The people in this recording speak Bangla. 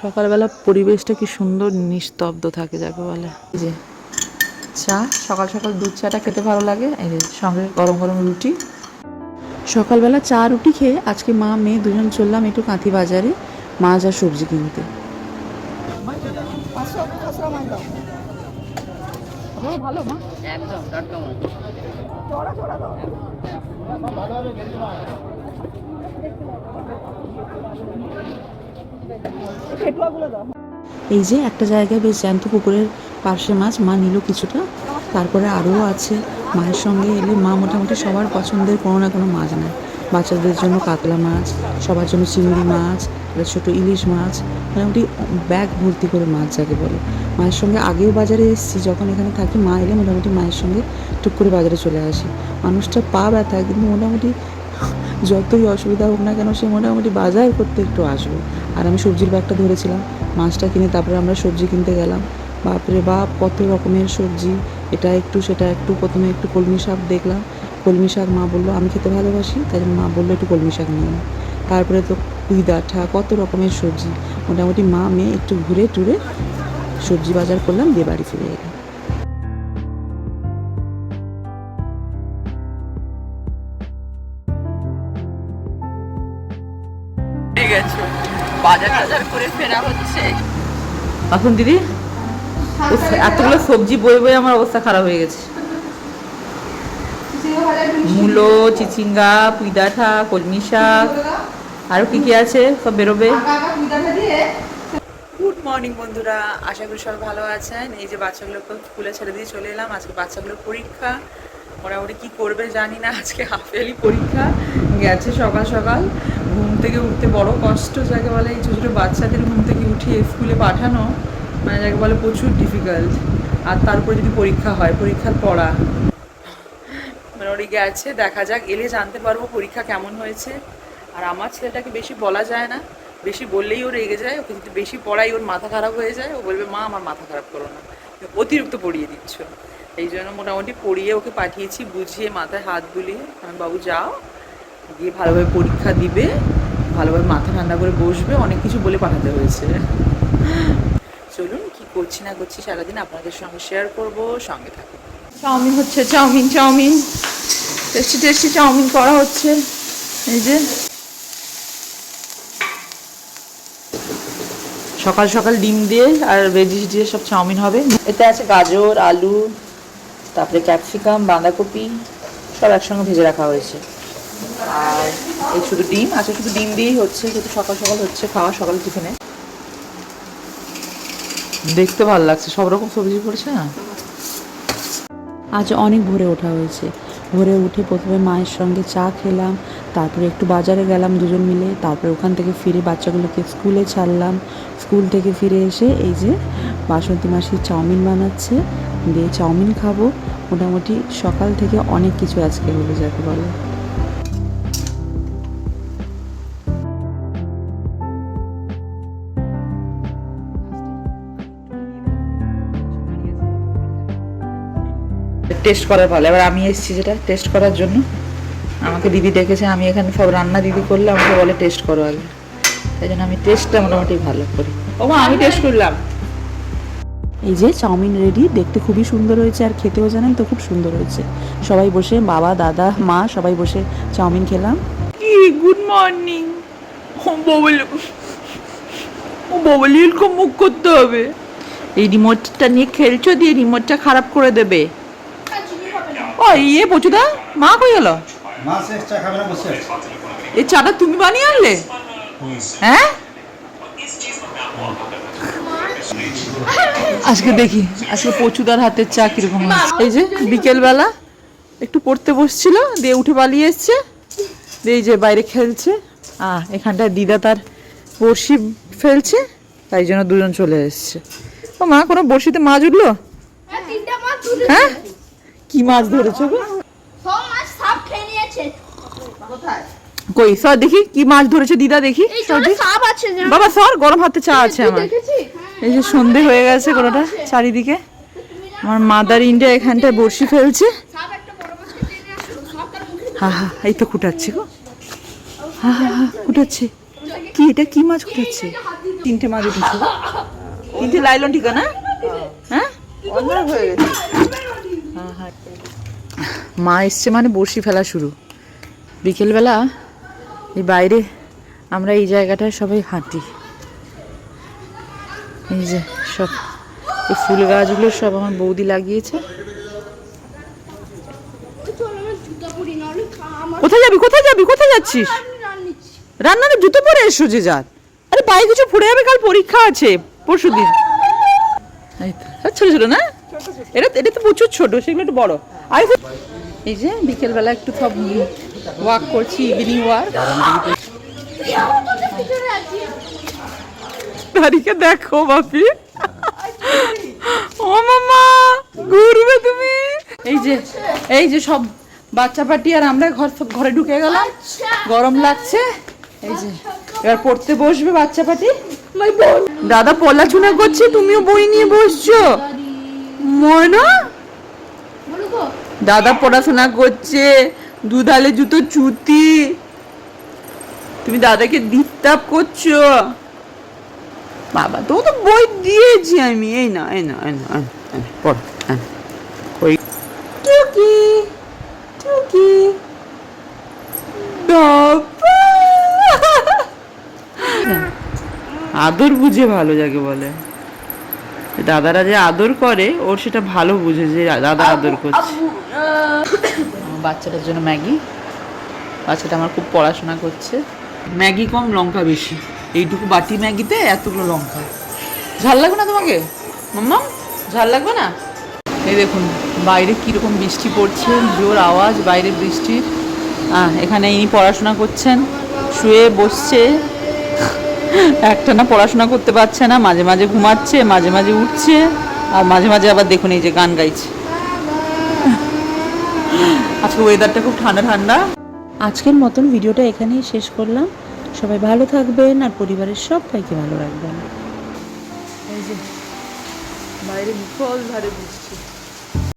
সকালবেলা পরিবেশটা কি সুন্দর নিস্তব্ধ থাকে যাকে বলে। যে চা, সকাল সকাল দুধ চাটা খেতে ভালো লাগে। এই যে সঙ্গে গরম গরম রুটি। সকালবেলা চা, রুটি খেয়ে আজকে মা, মেয়ে দুজন চললাম একটু কাঁথি বাজারে মাছ আর সবজি কিনতে। ভালো মা এই যে একটা জায়গায় বেশ জ্যান্ত পুকুরের পাশে মাছ, মা নিল কিছুটা। তারপরে আরও আছে, মায়ের সঙ্গে এলে মা মোটামুটি সবার পছন্দের কোনো না কোনো মাছ নেয়। বাচ্চাদের জন্য কাতলা মাছ, সবার জন্য চিংড়ি মাছ ছোটো ইলিশ মাছ, মোটামুটি ব্যাগ ভর্তি করে মাছ যাকে বলে। মায়ের সঙ্গে আগেও বাজারে এসেছি, যখন এখানে থাকি মা এলে মোটামুটি মায়ের সঙ্গে টুক করে বাজারে চলে আসি। মানুষটা পা ব্যথা, কিন্তু মোটামুটি যতই অসুবিধা হোক না কেন সে মোটামুটি বাজার করতে একটু আসবে। আমি সবজির ব্যাগটা ধরেছিলাম, মাছটা কিনে তারপরে আমরা সবজি কিনতে গেলাম। বাপরে বাপ, কত রকমের সবজি। এটা একটু, সেটা একটু, প্রথমে একটু কলমি শাক দেখলাম। কলমি শাক মা বলল, আমি খেতে ভালোবাসি, তাই জন্য মা বলল, একটু কলমি শাক নিয়ে তারপরে তো পুঁই ডাঁটা কত রকমের সবজি। মোটামুটি মা, মেয়ে একটু ঘুরে টুরে সবজি বাজার করলাম, দিয়ে বাড়ি ফিরে এলাম। ঠিক আছে। বাজার টাজার করে ফেরা হচ্ছে। এখন দিদি এতগুলো সবজি বয়ে বয়ে আমার অবস্থা খারাপ হয়ে গেছে। মূলো চিচিঙ্গা পুইদাঠা কলমি শাক আরও কি কি আছে? সব বেরোবে। গুড মর্নিং বন্ধুরা। আশা করি সবাই ভালো আছেন। এই যে বাচ্চাগুলোকে স্কুলে ছেড়ে দিয়ে চলে এলাম। আজকে বাচ্চাগুলোর পরীক্ষা। মোটামুটি কি করবে জানি না, আজকে হাফ ইয়ারলি পরীক্ষা, গেছে সকাল সকাল। ঘুম থেকে উঠতে বড় কষ্ট, যাকে বলে এই ছোটো ছোটো বাচ্চাদের ঘুম থেকে উঠিয়ে স্কুলে পাঠানো মানে যাকে বলে প্রচুর ডিফিকাল্ট আর তারপরে যদি পরীক্ষা হয়, পরীক্ষার পড়া। মোটামুটি গেছে, দেখা যাক, এলে জানতে পারব পরীক্ষা কেমন হয়েছে। আর আমার ছেলেটাকে বেশি বলা যায় না, বেশি বললেই ও রেগে যায়, ওকে যদি বেশি পড়াই ওর মাথা খারাপ হয়ে যায়, ও বলবে, মা, আমার মাথা খারাপ করো না। অতিরিক্ত পড়িয়ে দিচ্ছ। এই জন্য মোটামুটি পড়িয়ে ওকে পাঠিয়েছি, বুঝিয়ে মাথায় হাত বুলিয়ে। আমি বাবু, যাও, গিয়ে ভালোভাবে পরীক্ষা দিবে, ভালোভাবে মাথা ঠান্ডা করে বসবে, অনেক কিছু বলে পাঠাতে হয়েছে। চলুন, কি করছি না করছি সারাদিন আপনাদের সঙ্গে শেয়ার করব, সঙ্গে থাকুন। চাউমিন হচ্ছে, chow mein chow mein. Tasty tasty chow mein করা হচ্ছে। এই যে। সকাল সকাল ডিম দিয়ে আর ভেজিস দিয়ে সব চাউমিন হবে। এতে আছে গাজর, আলু তারপরে ক্যাপসিকাম, বাঁধাকপি, সব একসঙ্গে ভেজে রাখা হয়েছে। আর এই শুধু ডিম আচ্ছা শুধু ডিম দিয়েই হচ্ছে, যেহেতু সকাল সকাল হচ্ছে, খাওয়া সকাল টিফিনে। দেখতে ভালো লাগছে, সব রকম সবজি পড়েছে না? আজ অনেক ভোরে ওঠা হয়েছে। ভোরে উঠে প্রথমে মায়ের সঙ্গে চা খেলাম, তারপরে একটু বাজারে গেলাম দুজন মিলে, তারপরে ওখান থেকে ফিরে বাচ্চাগুলোকে স্কুলে ছাড়লাম। স্কুল থেকে ফিরে এসে এই যে বাসন্তী মাসি চাউমিন বানাচ্ছে দিয়ে চাউমিন খাব। মোটামুটি সকাল থেকে অনেক কিছু আজকে হলো, যাকে বলে। টেস্ট করার ভালো। এবার আমি এসেছি যেটা টেস্ট করার জন্য। আমাকে দিদি ডেকেছে আমি এখানে সব রান্না দিদি করলে আমাকে বলে টেস্ট করো আগে। তাই জন্য আমি টেস্টটা মোটামুটি ভালো করি। ও আমি টেস্ট করলাম। এই যে চাউমিন রেডি দেখতে খুবই সুন্দর হয়েছে আর খেতেও জানেন তো খুব সুন্দর হয়েছে। সবাই বসে বাবা দাদা মা সবাই বসে চাউমিন খেলাম। কি গুড মর্নিং ও ববল ও ববলি এরকম মুখ করতে হবে। এই রিমোটটা নিয়ে খেলছো দিয়ে রিমোটটা খারাপ করে দেবে। ও ইয়ে পচুদা মা কই গেল? মাছ এক্সট্রা খাবে না বসে আছে। এই চাটা তুমি বানিয়ে আনলে? হ্যাঁ? আজকে দেখি আজকে পচুদার হাতের চা কীরকম। এই যে বিকেলবেলা একটু পড়তে বসছিল দিয়ে উঠে পালিয়ে এসছে দিয়ে এই যে বাইরে খেলছে। আহ এখানটায় দিদা তার বড়শি ফেলছে তাই জন্য দুজন চলে এসছে। ও মা কোনো বড়শিতে মাছ উঠল? দুটো হ্যাঁ? কি মাছ ধরেছো গো? কই সর দেখি কি মাছ ধরেছে দিদা দেখি বাবা সর গরম হাতে চা আছে আমার। এই যে সন্ধে হয়ে গেছে কোনোটা চারিদিকে। আমার মাদার ইন্ডিয়া এখানটায় বড়শি ফেলছে। হা হা, এই তো কুটাচ্ছে গো। হা হা হা, কুটাচ্ছে। কি এটা? কি মাছ উঠেছে তিনটে মাছ উঠেছে তিনটে লাইলন ঠিকা না? হ্যাঁ? মা এসছে মানে বড়শি ফেলা শুরু। বিকেলবেলা এই বাইরে আমরা এই জায়গাটায় সবাই হাঁটি। এই যে সব, এই ফুল গাছগুলো সব আমার বৌদি লাগিয়েছে। কোথায় যাবি কোথায় যাবি, কোথায় যাচ্ছিস? আমি রান জুতো পরে এসো যে যার আরে পায়ে কিছু ফুড়ে যাবে, কাল পরীক্ষা আছে, পরশু দিন। ছোট ছোট না? এটা এটা তো প্রচুর ছোট, সেগুলো একটু বড়। আর এই যে বিকেলবেলা একটু সব ওয়াক করছি ইভিনিং ওয়াক দাঁড়িয়ে দেখো বাপি। ও মামা ঘুরবে তুমি? এই যে এই যে সব বাচ্চা পাটি আর আমরা ঘর সব ঘরে ঢুকে গেলাম। গরম লাগছে। এই যে এবার পড়তে বসবে বাচ্চা পাটি দাদা পড়াশোনা করছে তুমিও বই নিয়ে বসছো। ময়না? দাদা পড়াশোনা করছে। দুধালে জুতো চুতি। তুমি দাদাকে ডিস্টার্ব করছ। বাবা তো তো বই দিয়েছি আমি। এই না এই না এই না এই না, পড় হ্যাঁ ওই টুকি টুকি। আদর বুঝে ভালো যাকে বলে। দাদারা যে আদর করে ওর সেটা ভালো বুঝে যে দাদা আদর করছে। বাচ্চাটার জন্য ম্যাগি। বাচ্চাটা আমার খুব পড়াশোনা করছে। ম্যাগি কম লঙ্কা বেশি। এইটুকু বাটি ম্যাগিতে এতগুলো লঙ্কা। ঝাল লাগবে না তোমাকে? মাম্মা ঝাল লাগবে না? এই দেখুন, বাইরে কীরকম বৃষ্টি পড়ছে, জোর আওয়াজ বাইরে বৃষ্টির হ্যাঁ এখানে ইনি পড়াশোনা করছেন, শুয়ে বসছে। একটা না পড়াশোনা করতে পারছে না, মাঝে মাঝে ঘুমাচ্ছে, মাঝে মাঝে উঠছে, আর মাঝে মাঝে আবার দেখুন এই যে গান গাইছে। আজকে ওয়েদারটা খুব ঠান্ডা ঠান্ডা। আজকের মতন ভিডিওটা এখানেই শেষ করলাম। সবাই ভালো থাকবেন আর পরিবারের সবাইকে ভালো রাখবেন। এই যে বাইরে মুখল ধারে বৃষ্টি।